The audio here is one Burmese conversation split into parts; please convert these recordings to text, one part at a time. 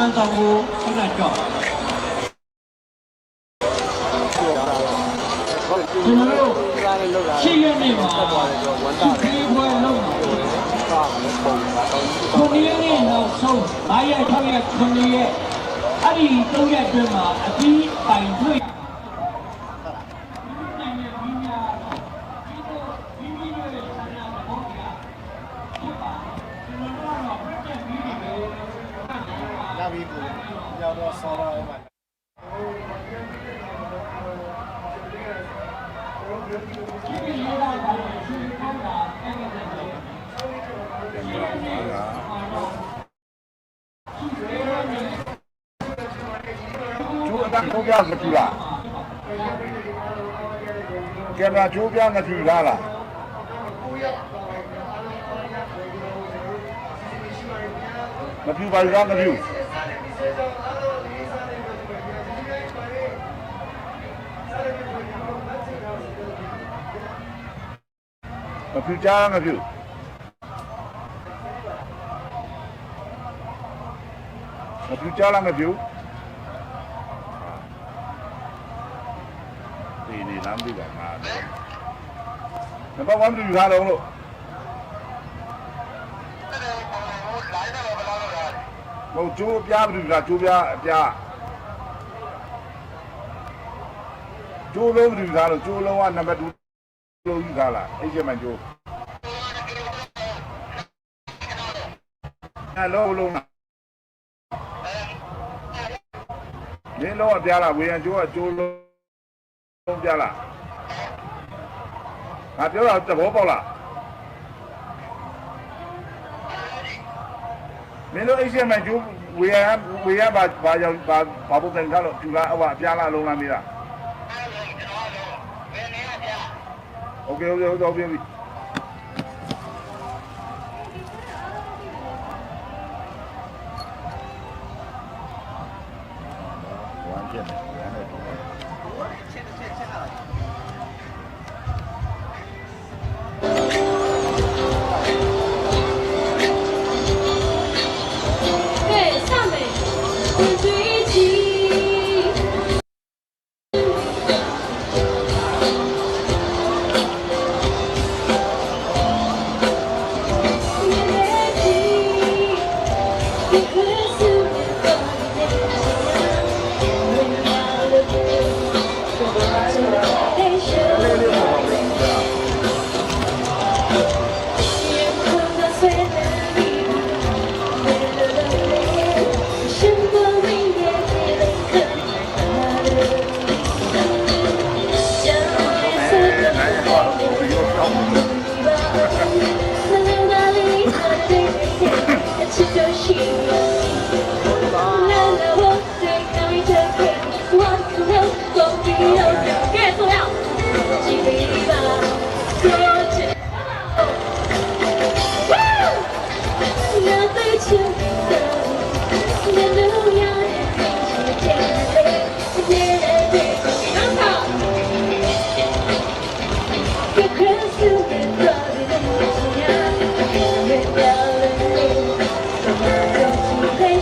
မှန်တော်ကိုခဏကြောက်ကျွန်တော်တို့ရှိရနေပါသူခေးပွဲလုံးပါခုနှစ်ရက်နဲ့နောက်ဆုံး9ရက်6ရက်9ရက်အဲ့ဒီ3ရက်အတွင်းမှာအပြီးပိုင်တွေ့ ရပြီကိုရောက်တော့ဆော်တော့အဲ့မှာ ကျိုးအ တန်းကိုပြမကြည့်လားကင်မရာကျိုးပြမကြည့်လားလားမပြူပါဘူးလားမပြူ မပြူချာမပြူမပြူချာလားမပြူဒီနေလမ်းပြပါမှာနံပါတ်1တူယူထားတော့လို့ဟိုကျိုးအပြားဘူးလားကျိုးပြားအပြားကျိုးလုံးဘူးလားလို့ကျိုးလုံးကနံပါတ်2 လုံးယူထားလားအဲ့ဒီမှာကျိုးအဲလုံးလုံးလားမင်းလုံးအပြားလားဝေယံကျိုးကကျိုးလုံးလုံးပြလားငါပြောတာသဘောပေါက်လားမင်းတို့အိတ်ဆက်မဲ့ကျိုးဝေယံဝေယံဘာဘာရောက်ဘာဘာပုံစံကားလို့ကျူလားဟိုအပြားလားလုံးလားမေးလား OK OK OK OK OK。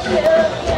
Thank you.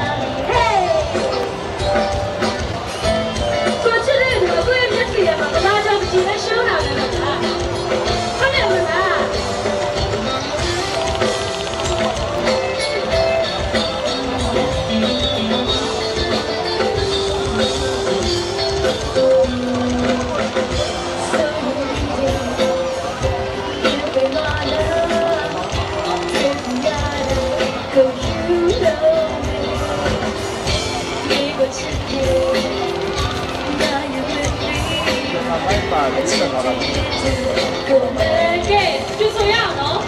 လည်းဆက်ထားတာကဲကျူဆိုရအောင်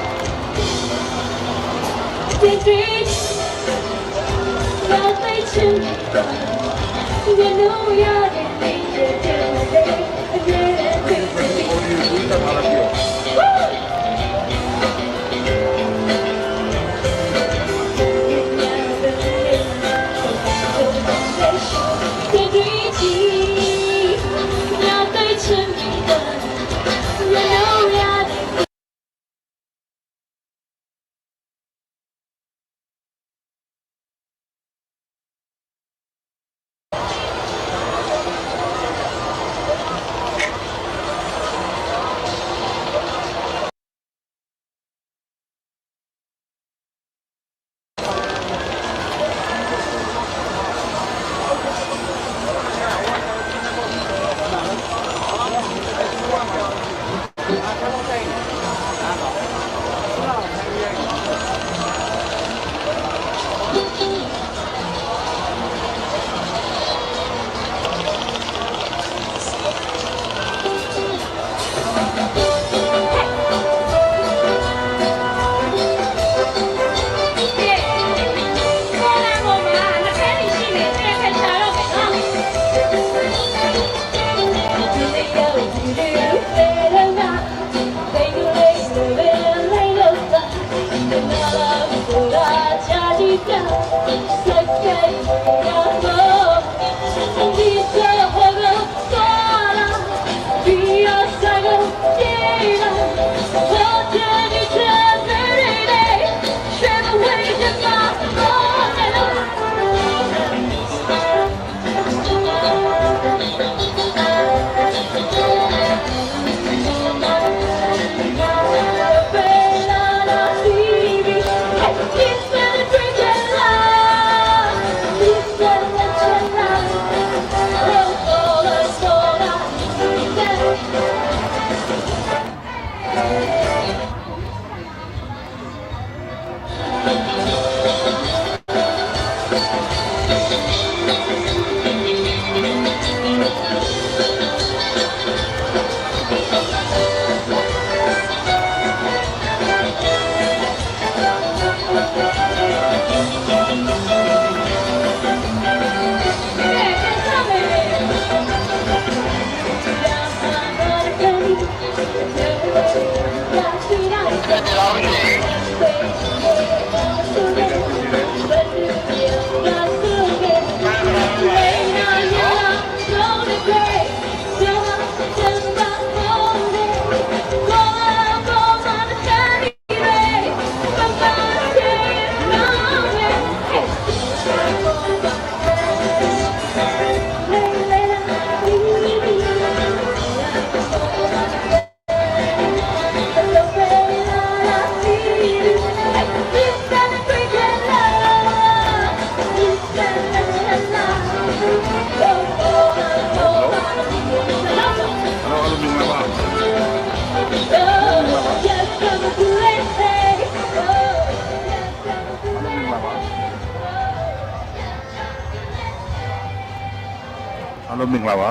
အားလုံးမင်္ဂလာပါ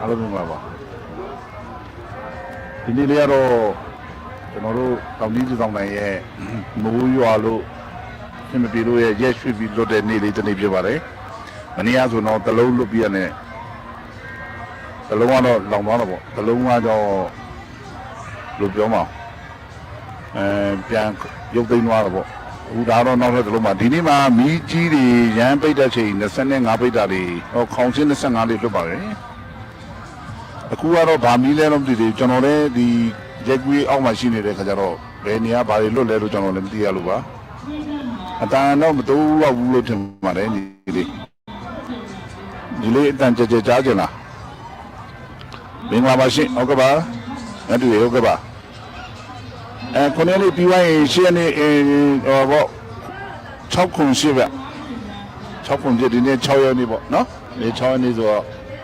အားလုံးမင်္ဂလာပါဒီနေ့လေးကတော့ကျွန်တော်တို့တောင်ကြီးစုဆောင်နိုင်ရဲ့မိုးရွာလို့သင်မပြေလို့ရဲ့ရက်ရွှေ့ပြီးလွတ်တဲ့နေ့လေးတစ်နေ့ဖြစ်ပါတယ်မနေ့ကဆိုတော့တလုံးလွတ်ပြီးရတဲ့တလုံးကတော့လောင်သွားတော့ပေါ့တလုံးကတော့လို့ပြောမှာအဲပြန်ရုပ်သိမ်းသွားတော့ပေါ့ အခုဒါတော့နောက်ထပ်တလုံးမှာဒီနေ့မှာမီးကြီးတွေရမ်းပိတ်တဲ့ချိန်25ပိတ်တာတွေဟောခေါင်ချင်း25လေးလွတ်ပါတယ်အခုကတော့ဗာမီလဲတော့မသိသေးဘူးကျွန်တော်လည်းဒီရက်ကွေးအောက်မှာရှိနေတဲ့ခါကျတော့ဘယ်နေရာဘာတွေလွတ်လဲလို့ကျွန်တော်လည်းမသိရလို့ပါအတန်တော့မတိုးတော့ဘူးလို့ထင်ပါတယ်ညီလေးညီလေးအတန်ကြကြကြားကြလားမင်္ဂလာပါရှင်ဟုတ်ကဲ့ပါငါတူရေဟုတ်ကဲ့ပါ အဲခုနေ့လေးပြီးသွားရင်ရှင်းနေအဲဟောပေါ့6ခုရှိပဲ6ခုပြဒီနေ့6ရက်နေ့ပေါ့နော်ဒီ6ရက်နေ့ဆိုတော့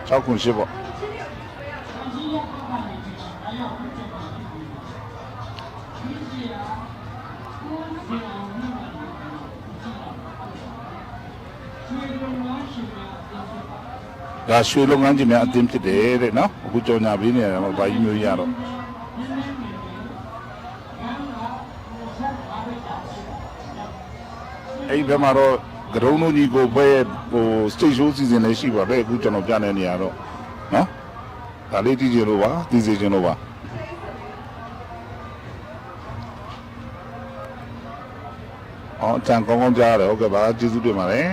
6ခုရှိပေါ့ဒီဒါရွှေလုပ်ငန်းကြီးများအသင်းဖြစ်တယ်တဲ့နော်အခုကြော်ညာပေးနေတယ်မှာဘာကြီးမျိုးကြီးရတော့ အဲ့ဒီဘက်မှာတော့ကရုံးတို့ကြီးကိုဘဲဟို stage show season လည်းရှိပါတယ်အခုကျွန်တော်ပြနေနေရတော့နော်ဒါလေးတည်ကြလို့ပါတည်စီခြင်းလို့ပါအော်အတန်ကောင်းကောင်းကြားရတယ်ဟုတ်ကဲ့ပါကျေးဇူးတင်ပါတယ်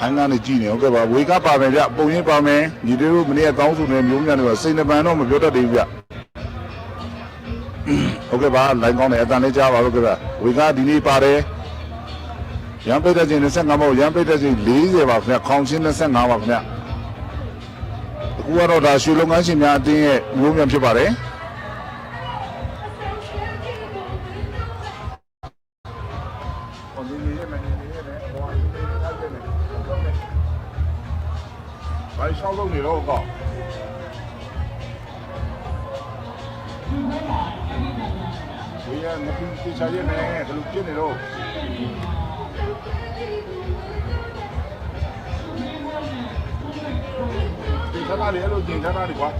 ထိုင်းကနေကြည့်နေဟုတ်ကဲ့ပါဝေကပါမယ်ဗျပုံရင်းပါမယ်ညီတွေတို့မနေ့ကတောင်းဆိုနေမျိုးများနေပါစိတ်နှပန်တော့မပြောတတ်သေးဘူးဗျဟုတ်ကဲ့ပါလိုင်းကောင်းတယ်အတန်လေးကြားပါလို့ကဲ့ဗျဝေကဒီနေ့ပါတယ်ရန်ပိတ်တဲ့ချိန်25ပေါ့ရန်ပိတ်တဲ့ချိန်40ပါခင်ဗျခေါင်းချင်း25ပါခင်ဗျအခုကတော့ဒါရွှေလုပ်ငန်းရှင်များအတင်းရဲ့မျိုးများဖြစ်ပါတယ် ဝေးရမပြီးချချရဲမယ်ဘယ်လိုဖြစ်နေတော့ဒီခဏလေးအဲ့လိုကျင်ခဏလေးကွာ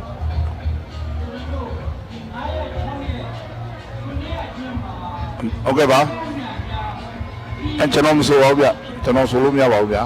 ဟုတ်ကဲ့ပါအဲကျွန်တော်မဆိုပါဘူးဗျကျွန်တော်ဆိုလို့မရပါဘူးဗျ